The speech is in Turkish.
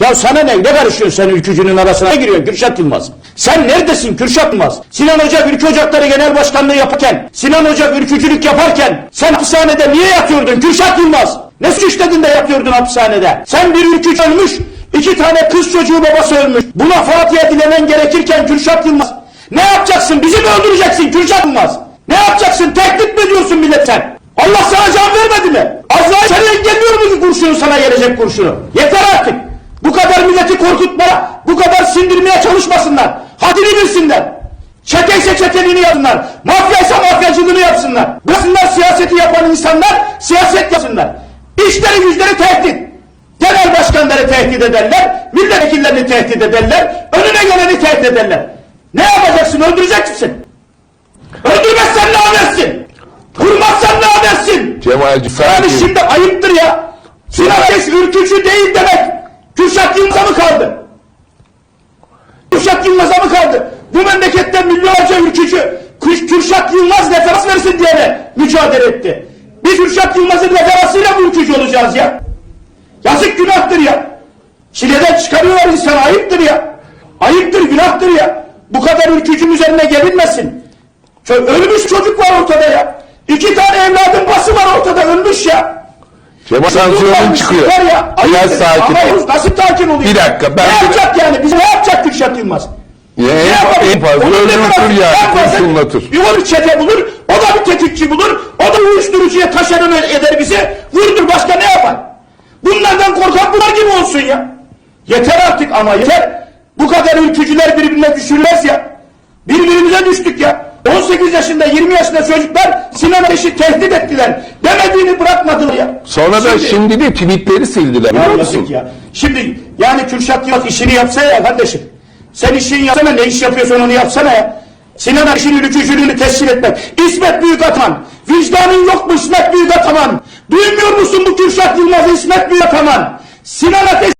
Ya sana ne? Ne karışıyorsun sen ülkücünün arasına? Ne giriyorsun Kürşat Yılmaz? Sen neredesin Kürşat Yılmaz? Sinan Hoca Ülkü Ocakları Genel Başkanlığı yaparken, Sinan Hoca ülkücülük yaparken sen hapishanede niye yatıyordun Kürşat Yılmaz? Ne suç işledin de yatıyordun hapishanede? Sen bir ülkücü ölmüş, iki tane kız çocuğu babası ölmüş. Buna Fatiha dilemen gerekirken Kürşat Yılmaz. Ne yapacaksın? Bizi mi öldüreceksin Kürşat Yılmaz? Ne yapacaksın? Tehdit mi ediyorsun milletten? Allah sana can vermedi mi? Azrail seni engelliyor mu kurşunu sana gelecek kurşunu? Yeter artık. Milleti korkutmaya, bu kadar sindirmeye çalışmasınlar. Hadini bilsinler. Çeteyse çeteliğini yapsınlar. Mafyaysa mafyacılığını yapsınlar. Bıraksınlar siyaseti yapan insanlar siyaset yapsınlar. İşleri güçleri tehdit. Genel başkanları tehdit ederler, milletvekillerini tehdit ederler, önüne geleni tehdit ederler. Ne yapacaksın? Öldürecek misin? Öldürmezsen ne edersin? Vurmazsan ne edersin? Cemalci Yani sakin. şimdi ayıptır ya. Sinan Ateş ürkücü değil demek. Kürşat Yılmaz'a mı kaldı? Kürşat Yılmaz'a mı kaldı? Bu memlekette milyonlarca ülkücü Kür- Kürşat Yılmaz referans versin diye mi mücadele etti? Biz Kürşat Yılmaz'ın referansıyla mı ülkücü olacağız ya? Yazık günahtır ya. Çileden çıkarıyorlar insan ayıptır ya. Ayıptır günahtır ya. Bu kadar ülkücünün üzerine gelinmesin. Ölmüş çocuk var ortada ya. İki tane evladın bası var ortada ölmüş ya. Cemal tansiyonun çıkıyor. Ya, Biraz sakin ol. Nasıl sakin oluyor? Bir dakika, ben ne bir- yapacak yani? Bize ne yapacak Kürşat Yılmaz? Ya Ne en, yapabilir? en fazla öldürtür yani. Kurşunlatır. Bir onu çete bulur, o da bir tetikçi bulur, o da uyuşturucuya taşeron eder bize, vurdur başka ne yapar? Bunlardan korkan bunlar gibi olsun ya. Yeter artık ama yeter. Bu kadar ülkücüler birbirine düşürmez ya. Birbirimize düştük ya. 18 yaşında 20 yaşında çocuklar Sinan Ateş'i tehdit ettiler. Demediğini bırakmadılar ya. Sonra da şimdi de tweetleri sildiler Ya yazık ya. Şimdi yani Kürşat Yılmaz işini yapsa ya kardeşim. Sen işini yapsana ne iş yapıyorsan onu yapsana ya. Sinan Ateş'in ülkücülüğünü tescil etmek. İsmet Büyükataman. Vicdanın yok mu İsmet Büyükataman? Duymuyor musun bu Kürşat Yılmaz'ı İsmet Büyükataman? Sinan Ateş